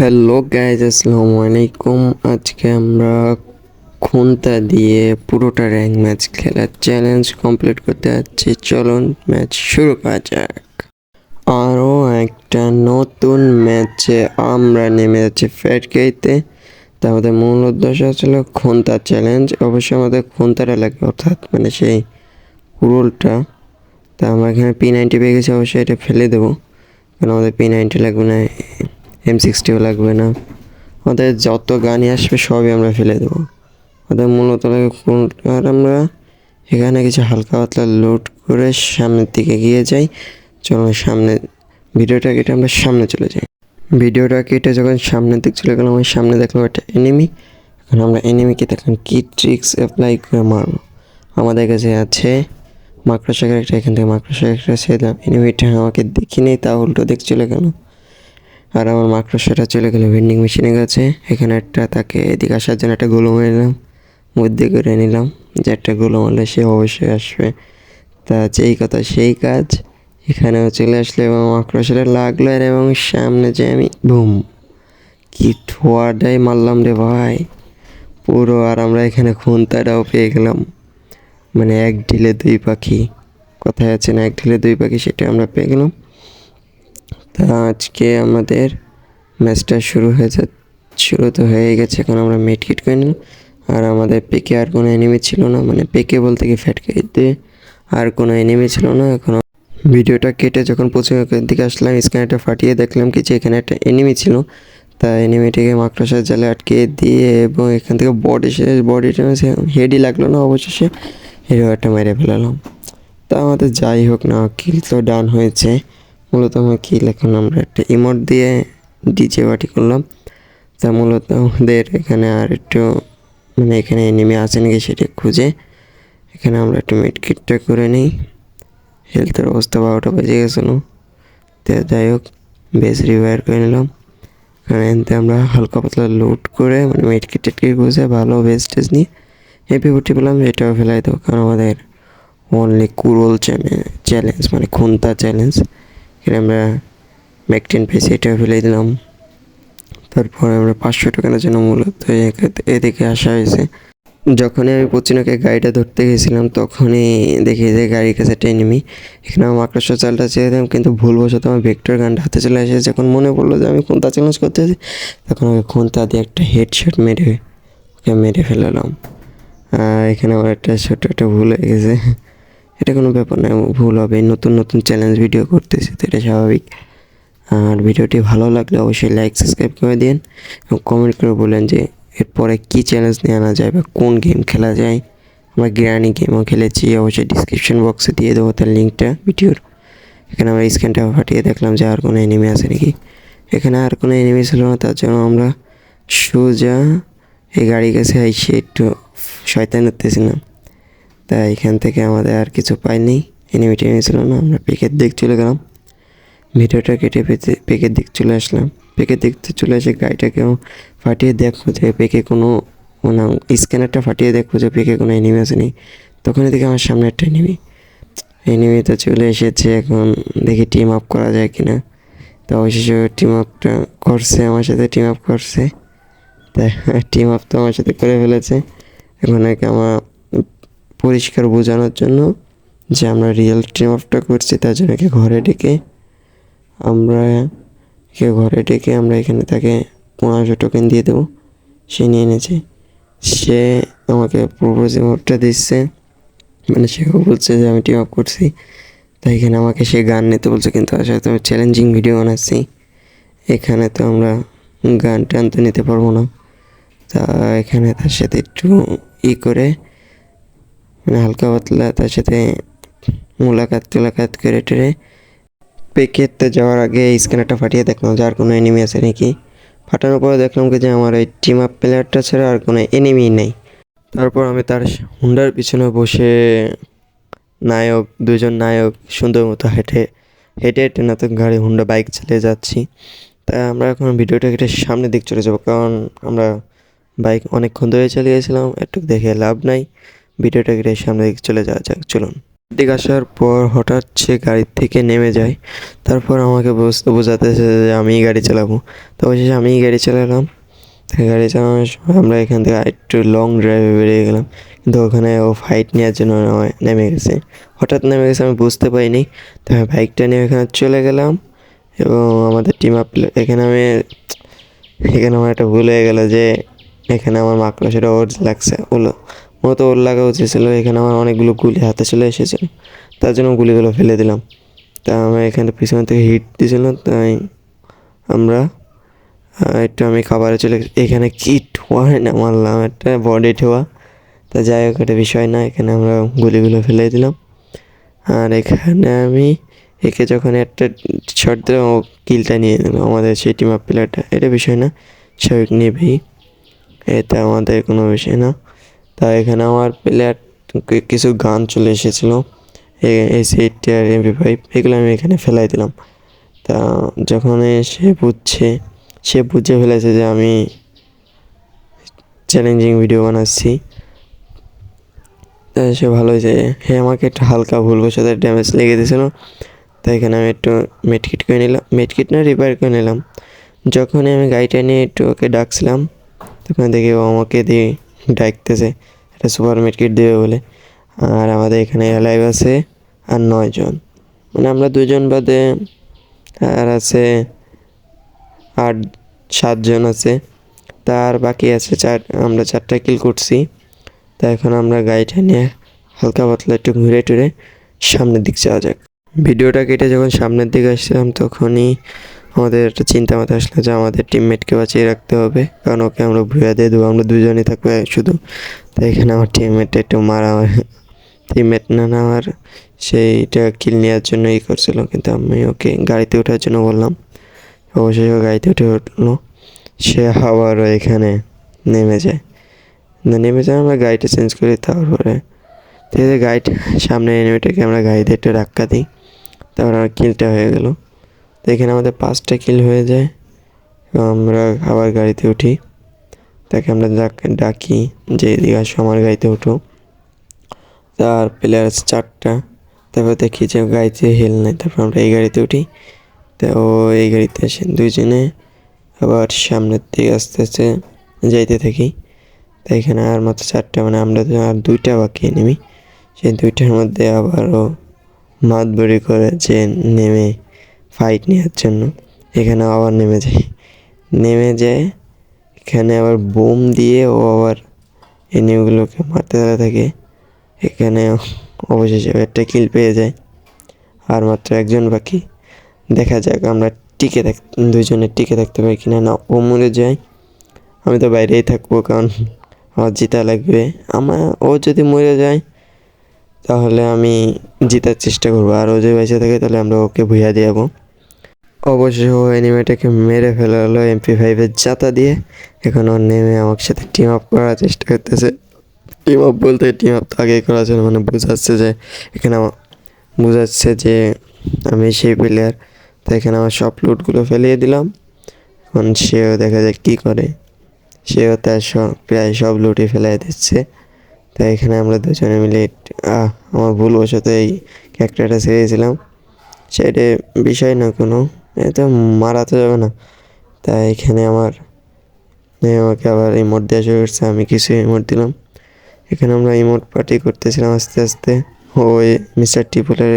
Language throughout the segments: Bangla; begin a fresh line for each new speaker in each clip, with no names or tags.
হ্যালো গাইজ আসসালামু আলাইকুম। আজকে আমরা খুন্তা দিয়ে পুরোটা র্যাঙ্ক ম্যাচ খেলার চ্যালেঞ্জ কমপ্লিট করতে যাচ্ছি। চলুন ম্যাচ শুরু করা যাক। আরও একটা নতুন ম্যাচে আমরা নেমে যাচ্ছি ফ্যাট গেইতে তা আমাদের মূল উদ্দেশ্য ছিল খুন্তা চ্যালেঞ্জ অবশ্যই আমাদের খুন্তাটা লাগবে অর্থাৎ মানে সেই কুরুলটা তা আমরা এখানে পি নাইনটি পেয়ে গেছি, অবশ্যই এটা ফেলে দেবো। কারণ আমাদের পি নাইনটি লাগবে না এম সিক্সটিও লাগবে না। আমাদের যত গানই আসবে, সবই আমরা ফেলে দেবো। আমাদের মূলত লাগে কোন- আর আমরা এখানে কিছু হালকা পাতলা লোড করে সামনের দিকে গিয়ে যাই। চলো সামনে ভিডিওটা কেটে আমরা সামনে চলে যাই। ভিডিওটা কেটে যখন সামনের দিক চলে গেলাম আমি সামনে দেখলাম একটা এনিমি এখন আমরা এনিমিকে দেখলাম, কি ট্রিক্স অ্যাপ্লাই করে মারবো? আমাদের কাছে আছে মাকড়সাকের একটা এখান থেকে মাকড়সাকের একটা ছেড়ে এনিমিটা আমাকে দেখিনি, তা উল্টো দিক চলে গেল। আর আমার মাকড়সাটা চলে গেলো। ভেন্ডিং মেশিনের কাছে এখানে একটা তাকে এদিকে আসার জন্য একটা গোলো মেরে নিলাম মধ্যে করে নিলাম। যে একটা গোলো মারলে সে অবশ্যই আসবে। তা যেই কথা, সেই কাজ এখানেও চলে আসলো এবং মাকড়সাটা লাগল। আর এবং সামনে যে আমি, বুম, কি ঠোয়াটাই মারলাম রে ভাই। পুরো আর আমরা এখানে খুন্তাটাও পেয়ে গেলাম। মানে এক ঢিলে দুই পাখি। কোথায় আছে না, এক ঢিলে দুই পাখি সেটা আমরা পেয়ে গেলাম। আজকে আমাদের ম্যাচটা শুরু হয়ে যা শুরু তো হয়ে গেছে, এখন আমরা মিড কিট করে নিলাম। আর আমাদের পেকে আর কোনো এনিমি ছিল না মানে পেকে বলতে কি ফ্যাট খাইতে আর কোনো এনিমি ছিল না, এখন ভিডিওটা কেটে যখন প্রচুর দিকে আসলাম স্ক্যানারটা ফাটিয়ে দেখলাম কি যে এখানে একটা এনিমি ছিল। তা এনিমিটিকে মাকড়সার জালে আটকে দিয়ে এবং এখান থেকে বডি বডিটা হেডই লাগল না অবশেষে হিরো একটা মেরে ফেলালাম। তা আমাদের যাই হোক না কিল তো ডান হয়েছে। মূলত আমার কিল এখন আমরা একটা ইমোট দিয়ে ডিজে পার্টি করলাম। তা মূলত আমাদের এখানে আর একটু মানে এখানে নেমে আছে নাকি সেটা খুঁজে। এখানে আমরা একটু মিড কিটটা করে নিই। হেলথের অবস্থা বারোটা বেজে গেছিল। তো যাই হোক, বেশ রিভাইর করে নিলাম। এনতে আমরা হালকা পাতলা লোড করে মানে মিড কিট টিটকিট খুঁজে ভালো ভেস্টেজ নিয়ে হেভি উঠে পেলাম, এটাও ফেলাই দেবো। কারণ আমাদের অনলি কুরল চ্যালেঞ্জ মানে খুন্তা চ্যালেঞ্জ এখানে আমরা ম্যাকটেন পেয়েছি এটাও ফেলে দিলাম। তারপরে আমরা পাঁচশো টাকার জন্য মূলত এদিকে আসা হয়েছে। যখনই আমি পচিনকে গাড়িটা ধরতে গেছিলাম, তখনই দেখি যে গাড়ির কাছে একটা এনিমি এখানে আমার মাকড়সা চালটা চেয়ে দিলাম, কিন্তু ভুলবশত আমার ভেক্টর গানটা হাতে চলে আসে যখন মনে পড়ল যে আমি কোনটা চ্যালেঞ্জ করতে তখন আমি খুন্তা দিয়ে একটা হেডশট মেরে ওকে মেরে ফেলালাম। আর এখানে আমার একটা ছোটো একটা ভুল হয়ে গেছে। এটা কোনো ব্যাপার না ভুল হবে। নতুন নতুন চ্যালেঞ্জ ভিডিও করতেছি, তো এটা স্বাভাবিক। আর ভিডিওটি ভালো লাগলে অবশ্যই লাইক সাবস্ক্রাইব করে দিন এবং কমেন্ট করে বলেন যে এরপরে কী চ্যালেঞ্জ নিয়ে আনা যায় বা কোন গেম খেলা যায়। আমরা গ্রানি গেমও খেলেছি, অবশ্যই ডিসক্রিপশন বক্সে দিয়ে দেবো তার লিঙ্কটা ভিডিওর এখানে আমরা স্ক্যানটা ফাটিয়ে দেখলাম যে আর কোনো এনিমি আছে নাকি। এখানে আর কোনো এনিমি ছিল না, তার জন্য আমরা সোজা এই গাড়ির কাছে এসে একটু শয়তান উঠতেছিলাম তাই এখান থেকে আমাদের আর কিছু পাইনি। এনিমি টেনিমি ছিল না আমরা পেকের দিক চলে গেলাম। ভিডিওটা কেটে পেতে পেকের দিক চলে আসলাম। পেকের দিক চলে এসে গাড়িটাকেও ফাটিয়ে দেখব যে পেকে কোনো মানে স্ক্যানারটা ফাটিয়ে দেখব যে পেকে কোনো এনিমি আসেনি। তখন দেখি আমার সামনে একটা এনিমি এনিমি তো চলে এসেছে এখন দেখি টিম আপ করা যায় কিনা। তো অবশেষে টিম আপটা করছে, আমার সাথে টিম আপ করছে। তাই টিম আপ তো আমার সাথে করে ফেলেছে। এখন আমার পরিষ্কার বোঝানোর জন্য যে আমরা রিয়েল টিম আপটা করছি, তার জন্য একে ঘরে ডেকে আমরা, একে ঘরে ডেকে আমরা এখানে তাকে পনেরোশো টোকেন দিয়ে দেবো। সে নিয়ে এনেছে সে আমাকে প্রপোজ মোডটা দিচ্ছে। মানে সেও বলছে যে আমি টিম আপ করছি। তাই এখানে আমাকে সে গান নিতে বলছে, কিন্তু আসলে তো আমি চ্যালেঞ্জিং ভিডিও বানাচ্ছি। এখানে তো আমরা গান টান তো নিতে পারব না। তা এখানে তার সাথে একটু ই করে মানে হালকা পাতলা, তার সাথে মোলাকাত তোলাকাত করে টেরে পেকেতে যাওয়ার আগে স্ক্যানারটা ফাটিয়ে দেখলাম যে আর কোনো এনিমি আছে নাকি। ফাটানোর পরে দেখলাম কি যে আমার ওই টিম আপ প্লেয়ারটা ছাড়া আর কোনো এনিমি নেই। তারপর আমি তার হুন্ডার পিছনে বসে নায়ক, দুজন নায়ক সুন্দর মতো হেঁটে হেঁটে হেঁটে না তো গাড়ি, হুন্ডা বাইক চালিয়ে যাচ্ছি। তা আমরা এখন ভিডিওটা কেটে সামনের দিক চলে যাব, কারণ আমরা বাইক অনেকক্ষণ ধরে চালিয়েছিলাম, একটু দেখে লাভ নাই। ভিডিওটা কেটে সামনের দিক চলে যাওয়া যাক, চলুন। দিকে আসার পর হঠাৎ সে গাড়ির থেকে নেমে যায়। তারপর আমাকে বুঝতে বোঝাতেছে যে আমিই গাড়ি চালাবো। তো অবশেষে আমিই গাড়ি চালালাম। গাড়ি চালানোর সময় আমরা এখান থেকে একটু লং ড্রাইভে বেরিয়ে গেলাম। কিন্তু ওখানে ও ফাইট নেওয়ার জন্য নামে- গেছে। হঠাৎ নেমে গেছে আমি বুঝতে পারিনি। তো আমি বাইকটা নিয়ে এখানে চলে গেলাম এবং আমাদের টিম আপ এখানে আমি এখানে আমার একটা ভুল হয়ে গেল যে এখানে আমার মাকলো সেটা ওর লাগছে, ওলো মূলত ওর লাগা উচিত ছিল এখানে আমার অনেকগুলো গুলি হাতে চলে এসেছিল। তার জন্য গুলিগুলো ফেলে দিলাম। তা আমার এখানে পিছন থেকে হিট দিয়েছিল তাই আমরা একটু আমি খাবারে চলে এখানে কি ঠোয়া হয় না মারলাম, একটা বডি ঠোয়া। তা যাই হোক, এটা বিষয় না, এখানে আমরা গুলিগুলো ফেলে দিলাম। আর এখানে আমি একে যখন একটা শট দিলাম, ও কিলটা নিয়ে নিল। আমাদের সেই টিম আপ প্লেয়ারটা এটা বিষয় না স্বাভাবিক নেবেই। এটা আমাদের কোনো বিষয় না। তা এখানে আমার প্লেয়ার কিছু গান চলে এসেছিল। এই সেইটটি আর এমপি ফাইভ, এগুলো আমি এখানে ফেলাই দিলাম। তা যখন সে বুঝছে, সে বুঝে ফেলেছে যে আমি চ্যালেঞ্জিং ভিডিও বানাচ্ছি। তা সে ভালো হয়েছে। হে, আমাকে একটু হালকা ভুলবশত ড্যামেজ লেগে দিয়েছিল তাই এখানে আমি একটু মেটকিট করে নিলাম মেডকিট না রিপেয়ার করে নিলাম। যখনই আমি গাড়িটা নিয়ে একটু ওকে ডাকছিলাম, তখন দেখি ও আমাকে দিয়ে ডাকতেছে। একটা সুপার মেডকিট দেবে বলে। আর আমাদের এখানে অ্যালাইভ আছে আর নয়জন মানে আমরা দুজন বাদে আর আছে আট সাতজন আছে। তার বাকি আছে চার, আমরা চারটা কিল করছি। তা এখন আমরা গাড়িটা নিয়ে হালকা পাতলা একটু ঘুরে টুরে সামনের দিক যাওয়া যাক। ভিডিওটা কেটে যখন সামনের দিকে আসছিলাম তখনই আমাদের একটা চিন্তা মাথায় আসলো যে আমাদের টিমমেটকে বাঁচিয়ে রাখতে হবে। কারণ ওকে আমরা ভুয়া দিয়ে দেবো, আমরা দুজনেই থাকব শুধু। তো এখানে আমার টিমমেটটা একটু মারা টিমমেট না নেওয়ার সেইটা কিল নেওয়ার জন্য ই করছিল, কিন্তু আমি ওকে গাড়িতে ওঠার জন্য বললাম। অবশেষে গাড়িতে উঠে উঠল। সে আবারও এখানে নেমে যায়। না, নেমে যায় আমরা গাড়িটা চেঞ্জ করি, তারপরে ঠিক আছে গাড়িটা সামনে এনিমিটাকে আমরা গাড়িতে একটু ধাক্কা দিই। তারপর আমার কিলটা হয়ে গেল। তো এখানে আমাদের পাঁচটা কিল হয়ে যায়। আমরা আবার গাড়িতে উঠি। তাকে আমরা ডাক- যে এদিকে আসো, আমার গাড়িতে উঠো। তার প্লেয়ার আছে চারটা। তারপর দেখি যে গাড়িতে হেল নেই। তারপর আমরা এই গাড়িতে উঠি। তো ও এই গাড়িতে আসে। দুইজনে আবার সামনের দিকে আস্তে আস্তে যাইতে থাকি। তাই এখানে আর মাত্র চারটা মানে আমরা তো আর দুইটা বাকি নেমি সেই দুইটার মধ্যে আবারও মাতবরি করে যে নেমে ফাইট নেওয়ার জন্য। এখানে আবার নেমে যায়। নেমে যায়, এখানে আবার বোম দিয়ে ও আবার এনিমিগুলোকে মারতে থাকে এখানে অবশেষে একটা কিল পেয়ে যায়। আর মাত্র একজন বাকি। দেখা যাক আমরা টিকে থাক দুজনে টিকে থাকতে পারি কিনা না, ও মরে যায়। আমি তো বাইরেই থাকব, কারণ আমার জিতা লাগবে। আমার, ও যদি মরে যায়, তাহলে আমি জেতার চেষ্টা করব। আর ও যদি বেঁচে থাকে, তাহলে আমরা ওকে ভুইয়া দিয়ে অবশ্যই ও এনিমেটাকে মেরে ফেলা হলো এমপি ফাইভের জাতা দিয়ে। এখন ও নেমে আমার সাথে টিম আপ করার চেষ্টা করতেছে। টিম আপ বলতে টিম আপ তো আগেই করা ছিল মানে বোঝাচ্ছে যে, এখানে আমার বোঝাচ্ছে যে আমি সেই প্লেয়ার তো এখানে আমার সব লুটগুলো ফেলিয়ে দিলাম। এখন সেও দেখা যায় কী করে। সেও তার সব প্রায় সব লুটে ফেলাই দিচ্ছে। তাই এখানে আমরা দুজনে মিলে আমার ভুলবশত এই ক্যারেক্টারটা ছেড়েছিলাম। সেটা বিষয় না কোনো। এটা মারা তো যাবে না। তাই এখানে আমার আমাকে আবার ইমোট দেওয়া শুরু করছে, আমি কিছু ইমোট দিলাম। এখানে আমরা ইমোট পার্টি করতেছিলাম আস্তে আস্তে। ওই মিস্টার টিপুলের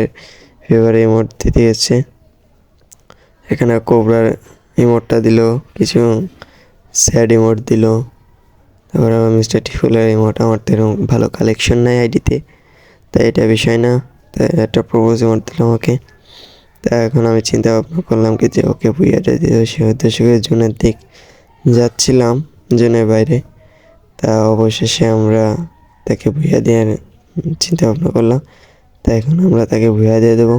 ফেভারে ইমোট দিতে গেছে এখানে কোবরার ইমোটটা দিল, কিছু স্যাড ইমোট দিল। তারপর আবার মিস্টার টিপুলের ইমোট আমার তো এরকম ভালো কালেকশন নাই আইডিতে তাই এটা বিষয় না, তাই একটা প্রপোজ ইমোট দিল আমাকে। তা এখন আমি চিন্তা ভাবনা করলাম কি যে ওকে ভুইয়াটা দিয়ে সে উদ্দেশ্য করে জুনের দিক যাচ্ছিলাম জুনের বাইরে। তা অবশেষে আমরা তাকে ভুইয়া দেওয়ার চিন্তা ভাবনা করলাম। তা এখন আমরা তাকে ভুইয়া দিয়ে দেবো।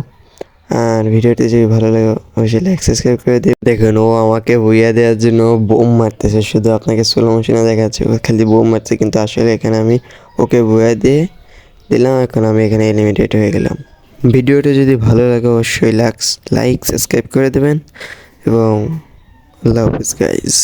আর ভিডিওটি যদি ভালো লাগে, অবশ্যই লাইক সাবস্ক্রাইব করে দিই দেখুন, ও আমাকে ভুইয়া দেওয়ার জন্য বোম মারতেছে। শুধু আপনাকে স্লো মোশনে দেখাচ্ছে, ও খালি বোম মারছে। কিন্তু আসলে এখানে আমি ওকে ভুইয়া দিয়ে দিলাম। এখন আমি এখানে এলিমিটেড হয়ে গেলাম। ভিডিওটি যদি ভালো লাগে অবশ্যই লাইক সাবস্ক্রাইব করে দেবেন এবং লাভ হাফিজ গাইজ